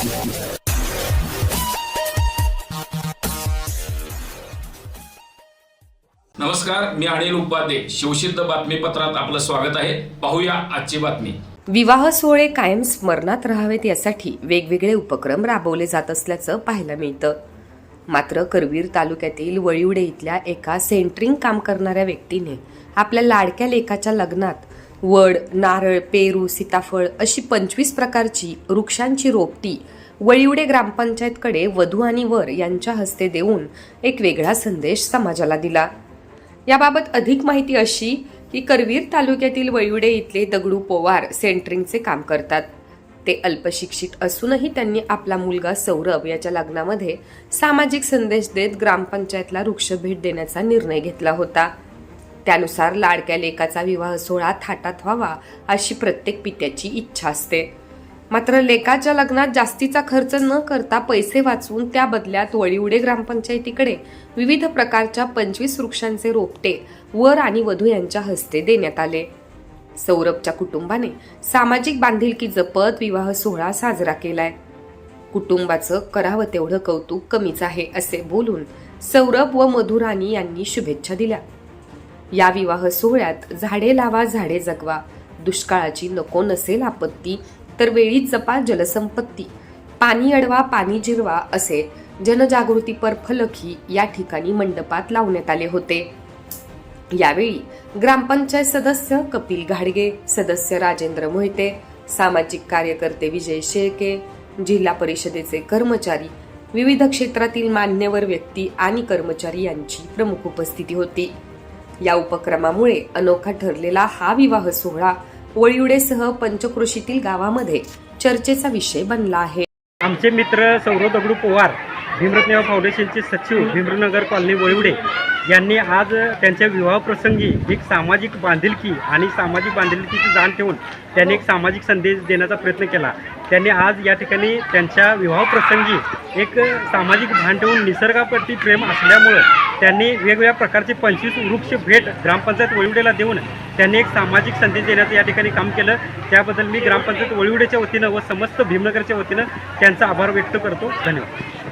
नमस्कार मी अनिल उपाध्ये. शिवसिद्ध बातमीपत्रात आपलं स्वागत आहे. पाहूया आजची बातमी. विवाह सोहळे कायम स्मरणात राहावेत यासाठी वेगवेगळे उपक्रम राबवले जात असल्याचं पाहायला मिळतं. मात्र करवीर तालुक्यातील वळिवडे इथल्या एका सेंटरिंग काम करणाऱ्या व्यक्तीने आपल्या लाडक्या लेकाच्या लग्नात वड नारळ पेरू सीताफळ अशी पंचवीस प्रकारची वृक्षांची रोपटी वळिवडे ग्रामपंचायतकडे वधू आणि वर यांच्या हस्ते देऊन एक वेगळा संदेश समाजाला दिला. याबाबत अधिक माहिती अशी की करवीर तालुक्यातील वळिवडे इथले दगडू पोवार सेंटरिंगचे काम करतात. ते अल्पशिक्षित असूनही त्यांनी आपला मुलगा सौरभ याच्या लग्नामध्ये सामाजिक संदेश देत ग्रामपंचायतला वृक्ष भेट देण्याचा निर्णय घेतला होता. त्यानुसार लाडक्या लेकाचा विवाह सोहळा थाटात व्हावा अशी प्रत्येक पित्याची इच्छा असते. मात्र लेकाच्या लग्नात जास्तीचा खर्च न करता पैसे वाचवून त्या बदल्यात वळीवडे ग्रामपंचायतीकडे विविध प्रकारच्या पंचवीस वृक्षांचे रोपटे वर आणि वधू यांच्या हस्ते देण्यात आले. सौरभच्या कुटुंबाने सामाजिक बांधिलकी जपत विवाह सोहळा साजरा केलाय. कुटुंबाचं करावं तेवढं कौतुक कमीच आहे असे बोलून सौरभ व मधुराणी यांनी शुभेच्छा दिल्या. या विवाह सोहळ्यात झाडे लावा झाडे जगवा. दुष्काळाची नको नसेल आपत्ती तर वेळी जपा जलसंपत्ती. पाणी अडवा पाणी जिरवा असे जनजागृतीपर फलकही या ठिकाणी मंडपात लावण्यात आले होते. यावेळी ग्रामपंचायत सदस्य कपिल घाडगे सदस्य राजेंद्र मोहिते सामाजिक कार्यकर्ते विजय शेळके जिल्हा परिषदेचे कर्मचारी विविध क्षेत्रातील मान्यवर व्यक्ती आणि कर्मचारी यांची प्रमुख उपस्थिती होती. या उपक्रमामुळे अनोखा ठरलेला हा विवाह सोहळा वळिवडेसह पंचक्रोशीतील गावामध्ये चर्चेचा विषय बनला आहे. आमचे मित्र सौरव दगडू पवार भीमरत्नेवा फाउंडेशनचे सचिव भीमनगर कॉलनी वळिवडे यांनी आज त्यांच्या विवाहप्रसंगी एक सामाजिक बांधिलकी आणि सामाजिक बांधिलकीची जाण ठेवून त्यांनी एक सामाजिक संदेश देण्याचा प्रयत्न केला. त्यांनी आज या ठिकाणी त्यांच्या विवाहप्रसंगी एक सामाजिक भान ठेवून निसर्गाप्रती प्रेम असल्यामुळं त्यांनी वेगवेगळ्या प्रकारचे पंचवीस वृक्ष भेट ग्रामपंचायत वळिवडेला देऊन त्यांनी एक सामाजिक संदेश देण्याचं या ठिकाणी काम केलं. त्याबद्दल मी ग्रामपंचायत वळिवडेच्या वतीनं व समस्त भीमनगरच्या वतीनं त्यांचा आभार व्यक्त करतो. धन्यवाद.